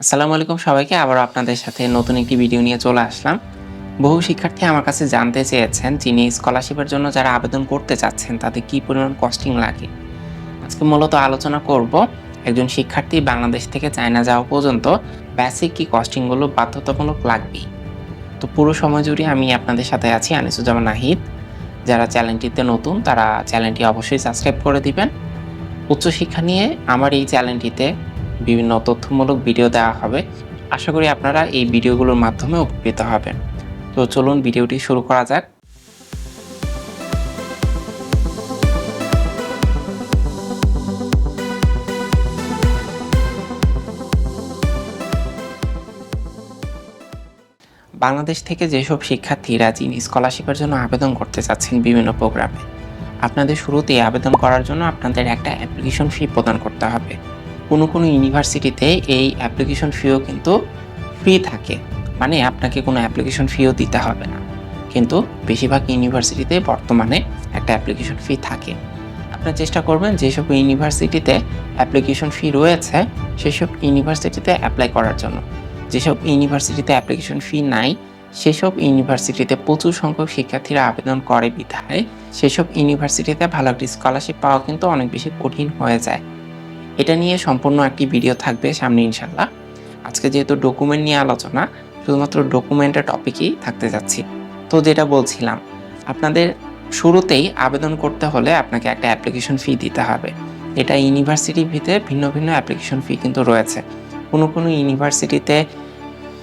আসসালামু আলাইকুম সবাইকে আবার আপনাদের সাথে নতুন একটি ভিডিও নিয়ে চলে আসলাম। বহু শিক্ষার্থী আমার কাছে জানতে চেয়েছেন যিনি স্কলারশিপের জন্য যারা আবেদন করতে চাচ্ছেন, তাদের কী পরিমাণ কস্টিং লাগে? আজকে মূলত আলোচনা করব একজন শিক্ষার্থী বাংলাদেশ থেকে চায়না যাওয়া পর্যন্ত বেসিক কী কস্টিংগুলো বাধ্যতামূলক লাগবে তো পুরো সময় জুড়ে আমি আপনাদের সাথে আছি আনিসুজ্জামান নাহিদ। যারা চ্যানেলটিতে নতুন, তারা চ্যানেলটি অবশ্যই সাবস্ক্রাইব করে দিবেন। উচ্চশিক্ষা নিয়ে আমার এই চ্যানেলটিতে বিভিন্ন তথ্যমূলক ভিডিও দেওয়া হবে। আশা করি আপনারা এই ভিডিওগুলোর মাধ্যমে উপকৃত হবেন। তো চলুন ভিডিওটি শুরু করা যাক। বাংলাদেশ থেকে যেসব শিক্ষার্থীরা যিনি স্কলারশিপের জন্য আবেদন করতে চাচ্ছেন বিভিন্ন প্রোগ্রামে, আপনাদের শুরুতে আবেদন করার জন্য আপনাদের একটা অ্যাপ্লিকেশন ফি প্রদান করতে হবে। কোনো কোনো ইউনিভার্সিটিতে এই অ্যাপ্লিকেশন ফিও কিন্তু ফ্রি থাকে। মানে আপনাকে কোনো অ্যাপ্লিকেশন ফিও দিতে হবে না। কিন্তু বেশিরভাগ ইউনিভার্সিটিতে বর্তমানে একটা অ্যাপ্লিকেশন ফি থাকে। আপনার চেষ্টা করবেন যেসব ইউনিভার্সিটিতে অ্যাপ্লিকেশন ফি রয়েছে, সেসব ইউনিভার্সিটিতে অ্যাপ্লাই করার জন্য। যেসব ইউনিভার্সিটিতে অ্যাপ্লিকেশন ফি নাই, সেসব ইউনিভার্সিটিতে প্রচুর সংখ্যক শিক্ষার্থীরা আবেদন করে বিধায়, সেসব ইউনিভার্সিটিতে ভালো একটি স্কলারশিপ পাওয়া কিন্তু অনেক বেশি কঠিন হয়ে যায়। এটা নিয়ে সম্পূর্ণ একটি ভিডিও থাকবে সামনে ইনশাল্লাহ আজকে যেহেতু ডকুমেন্ট নিয়ে আলোচনা, শুধুমাত্র ডকুমেন্টের টপিকেই থাকতে যাচ্ছি। তো যেটা বলছিলাম, আপনাদের শুরুতেই আবেদন করতে হলে আপনাকে একটা অ্যাপ্লিকেশন ফি দিতে হবে। এটা ইউনিভার্সিটির ভিতরে ভিন্ন ভিন্ন অ্যাপ্লিকেশন ফি কিন্তু রয়েছে। কোনো কোনো ইউনিভার্সিটিতে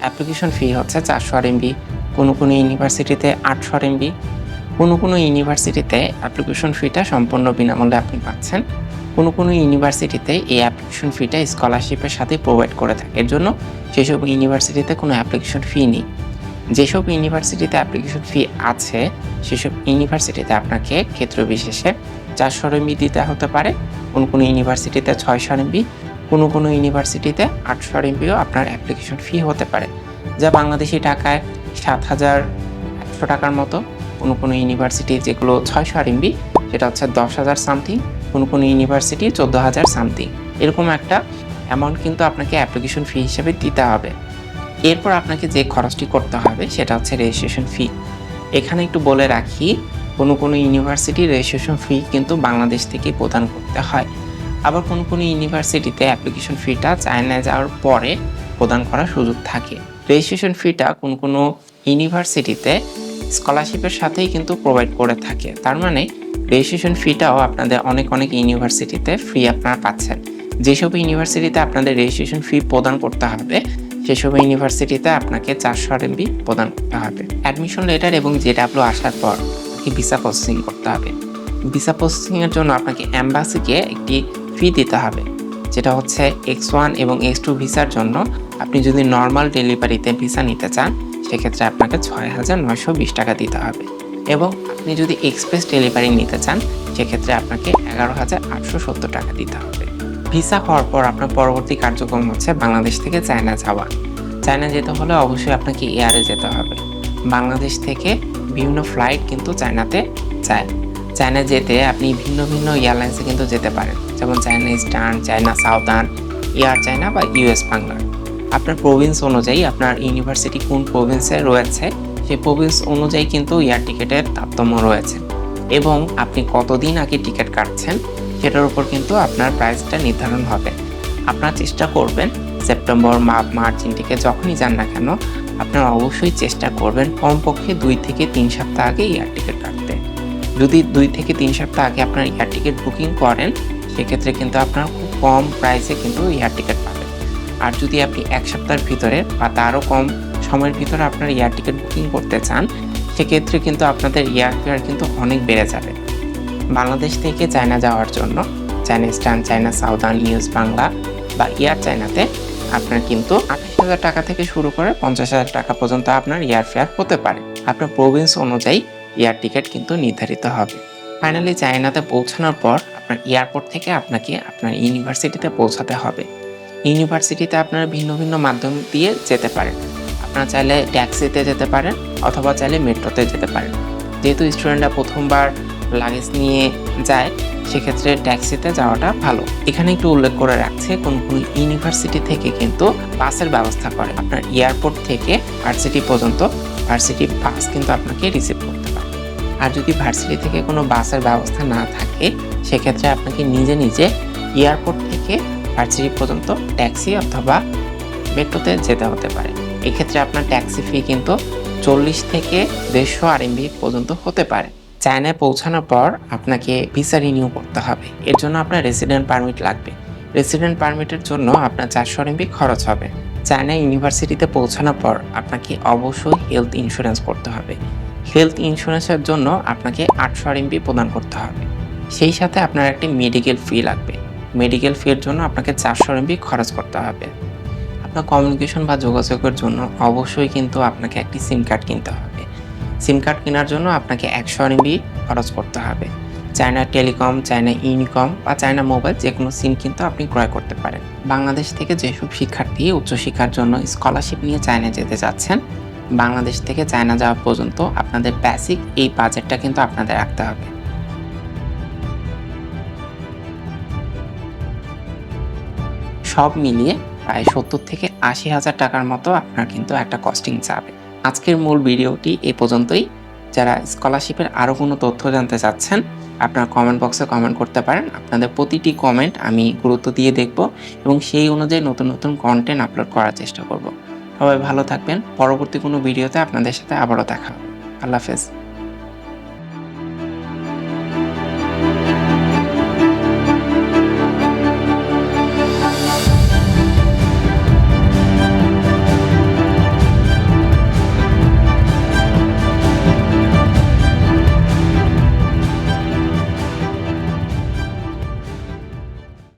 অ্যাপ্লিকেশন ফি হচ্ছে চারশো আর এমবি কোনো কোনো ইউনিভার্সিটিতে আটশো আর এমবি কোনো কোনো ইউনিভার্সিটিতে অ্যাপ্লিকেশন ফিটা সম্পূর্ণ বিনামূল্যে আপনি পাচ্ছেন। কোনো কোনো ইউনিভার্সিটিতে এই অ্যাপ্লিকেশন ফিটা স্কলারশিপের সাথে প্রোভাইড করে থাকে। এর জন্য সেসব ইউনিভার্সিটিতে কোনো অ্যাপ্লিকেশন ফি নেই, যেসব ইউনিভার্সিটিতে অ্যাপ্লিকেশন ফি আছে, সেসব ইউনিভার্সিটিতে আপনাকে ক্ষেত্র বিশেষে চারশো এমবি দিতে হতে পারে, কোনো কোনো ইউনিভার্সিটিতে ছয়শো এমবি কোনো কোনো ইউনিভার্সিটিতে আটশো এমবিও আপনার অ্যাপ্লিকেশন ফি হতে পারে। যা বাংলাদেশি টাকায় সাত হাজার একশো টাকার মতো, কোনো কোনো ইউনিভার্সিটি যেগুলো ছয়শো এমবি সেটা হচ্ছে দশ হাজার সামথিং কোনো কোনো ইউনিভার্সিটি চোদ্দ হাজার সামথিং এরকম একটা অ্যামাউন্ট কিন্তু আপনাকে অ্যাপ্লিকেশন ফি হিসেবে দিতে হবে। এরপর আপনাকে যে খরচটি করতে হবে, সেটা হচ্ছে রেজিস্ট্রেশন ফি এখানে একটু বলে রাখি, কোনো কোনো ইউনিভার্সিটির রেজিস্ট্রেশন ফি কিন্তু বাংলাদেশ থেকে প্রদান করতে হয়। আবার কোনো কোনো ইউনিভার্সিটিতে অ্যাপ্লিকেশন ফিটা চায়নায় যাওয়ার পরে প্রদান করার সুযোগ থাকে। রেজিস্ট্রেশন ফিটা কোন কোনো ইউনিভার্সিটিতে স্কলারশিপের সাথেই কিন্তু প্রোভাইড করে থাকে। তার মানে রেজিস্ট্রেশন ফিটাও আপনাদের অনেক অনেক ইউনিভার্সিটিতে ফ্রি আপনারা পাচ্ছেন। যেসব ইউনিভার্সিটিতে আপনাদের রেজিস্ট্রেশন ফি প্রদান করতে হবে, সেসব ইউনিভার্সিটিতে আপনাকে চারশো এমবি প্রদান করতে হবে। অ্যাডমিশন লেটার এবং জেডাব্লিউ আসার পর ভিসা প্রসেসিং করতে হবে। ভিসা প্রসেসিংয়ের জন্য আপনাকে অ্যাম্বাসিকে একটি ফি দিতে হবে, যেটা হচ্ছে এক্স ওয়ান এবং এক্স টু ভিসার জন্য আপনি যদি নর্মাল ডেলিভারিতে ভিসা নিতে চান, সেক্ষেত্রে আপনাকে ছয় হাজার নয়শো বিশ টাকা দিতে হবে। এবং আপনি যদি এক্সপ্রেস ডেলিভারি নিতে চান, সেক্ষেত্রে আপনাকে এগারো হাজার আটশো সত্তর টাকা দিতে হবে। ভিসা হওয়ার পর আপনার পরবর্তী কার্যক্রম হচ্ছে বাংলাদেশ থেকে চায়না যাওয়া। চায়না যেতে হলে অবশ্যই আপনাকে এয়ারে যেতে হবে। বাংলাদেশ থেকে বিভিন্ন ফ্লাইট কিন্তু চায়নাতে যায়। চায়না যেতে আপনি ভিন্ন ভিন্ন এয়ারলাইন্সে কিন্তু যেতে পারেন। যেমন China Eastern China Southern Air China বা ইউএস বাংলার আপনার প্রভিন্স অনুযায়ী আপনার ইউনিভার্সিটি কোন প্রভিন্সে রয়েছে সেই প্রভিন্স অনুযায়ী কিন্তু এয়ার টিকিটের তারতম্য রয়েছে। এবং আপনি কতদিন আগে টিকিট কাটছেন সেটার উপর কিন্তু আপনার প্রাইসটা নির্ধারণ হবে। আপনার চেষ্টা করবেন সেপ্টেম্বর মার্চ থেকে যখনই যান না কেন, আপনারা অবশ্যই চেষ্টা করবেন কমপক্ষে দুই থেকে তিন সপ্তাহ আগে এয়ার টিকিট কাটতে। যদি দুই থেকে তিন সপ্তাহ আগে আপনার এয়ার টিকিট বুকিং করেন, সেক্ষেত্রে কিন্তু আপনার খুব কম প্রাইসে কিন্তু এয়ার টিকিট পাবেন। আর যদি আপনি এক সপ্তাহের ভিতরে বা তারও কম সময়ের ভিতরে আপনার এয়ার টিকিট বুকিং করতে চান, সেক্ষেত্রে কিন্তু আপনাদের এয়ার ফেয়ার কিন্তু অনেক বেড়ে যাবে। বাংলাদেশ থেকে চায়না যাওয়ার জন্য China Eastern China Southern news Bangla বা এয়ার চায়নাতে আপনার কিন্তু আঠাশ হাজার টাকা থেকে শুরু করে পঞ্চাশ হাজার টাকা পর্যন্ত আপনার এয়ার ফেয়ার হতে পারে। আপনার প্রভিন্স অনুযায়ী এয়ার টিকিট কিন্তু নির্ধারিত হবে। ফাইনালি চায়নাতে পৌঁছানোর পর আপনার এয়ারপোর্ট থেকে আপনাকে আপনার ইউনিভার্সিটিতে পৌঁছাতে হবে। ইউনিভার্সিটিতে আপনারা ভিন্ন ভিন্ন মাধ্যম দিয়ে যেতে পারেন। আপনারা চাইলে ট্যাক্সিতে যেতে পারেন অথবা চাইলে মেট্রোতে যেতে পারেন। যেহেতু স্টুডেন্টরা প্রথমবার লাগেজ নিয়ে যায়, সেক্ষেত্রে ট্যাক্সিতে যাওয়াটা ভালো। এখানে একটু উল্লেখ করে রাখছে কোন কোন ইউনিভার্সিটি থেকে কিন্তু বাসের ব্যবস্থা করে। আপনার এয়ারপোর্ট থেকে ভার্সিটি পর্যন্ত ভার্সিটি বাস কিন্তু আপনাকে রিসিভ করতে পারে। আর যদি ভার্সিটি থেকে কোনো বাসের ব্যবস্থা না থাকে, সেক্ষেত্রে আপনাকে নিজে নিজে এয়ারপোর্ট থেকে ভার্সিটি পর্যন্ত ট্যাক্সি অথবা মেট্রোতে যেতে হতে পারে। এক্ষেত্রে আপনার ট্যাক্সি ফি কিন্তু চল্লিশ থেকে দেড়শো আরএমবি পর্যন্ত হতে পারে। চায়নায় পৌঁছানোর পর আপনাকে ভিসা রিনিউ করতে হবে। এর জন্য আপনার রেসিডেন্ট পারমিট লাগবে। রেসিডেন্ট পারমিটের জন্য আপনার চারশো আরএমবি খরচ হবে। চায়না ইউনিভার্সিটিতে পৌঁছানোর পর আপনাকে অবশ্যই হেলথ ইন্স্যুরেন্স করতে হবে। হেলথ ইন্স্যুরেন্সের জন্য আপনাকে আটশো আরএমবি প্রদান করতে হবে। সেই সাথে আপনার একটি মেডিকেল ফি লাগবে। মেডিকেল ফির জন্য আপনাকে চারশো এমবি খরচ করতে হবে। আপনার কমিউনিকেশন বা যোগাযোগের জন্য অবশ্যই কিন্তু আপনাকে একটি সিম কার্ড কিনতে হবে। সিম কার্ড কেনার জন্য আপনাকে একশো এমবি খরচ করতে হবে। চায়না টেলিকম চায়না ইউনিকম বা চায়না মোবাইল যে কোনো সিম কিন্তু আপনি ক্রয় করতে পারেন। বাংলাদেশ থেকে যেসব শিক্ষার্থী উচ্চশিক্ষার জন্য স্কলারশিপ নিয়ে চায়না যেতে যাচ্ছেন বাংলাদেশ থেকে চায়না যাওয়া পর্যন্ত আপনাদের বেসিক এই বাজেটটা কিন্তু আপনাদের রাখতে হবে। সব মিলিয়ে প্রায় সত্তর থেকে আশি হাজার টাকার মতো আপনার কিন্তু একটা কস্টিং যাবে। আজকের মূল ভিডিওটি এ পর্যন্তই। যারা স্কলারশিপের আরও কোনো তথ্য জানতে চাচ্ছেন, আপনার কমেন্ট বক্সে কমেন্ট করতে পারেন। আপনাদের প্রতিটি কমেন্ট আমি গুরুত্ব দিয়ে দেখব এবং সেই অনুযায়ী নতুন নতুন কন্টেন্ট আপলোড করার চেষ্টা করব। সবাই ভালো থাকবেন। পরবর্তী কোনো ভিডিওতে আপনাদের সাথে আবারও দেখা আল্লাহ হাফেজ।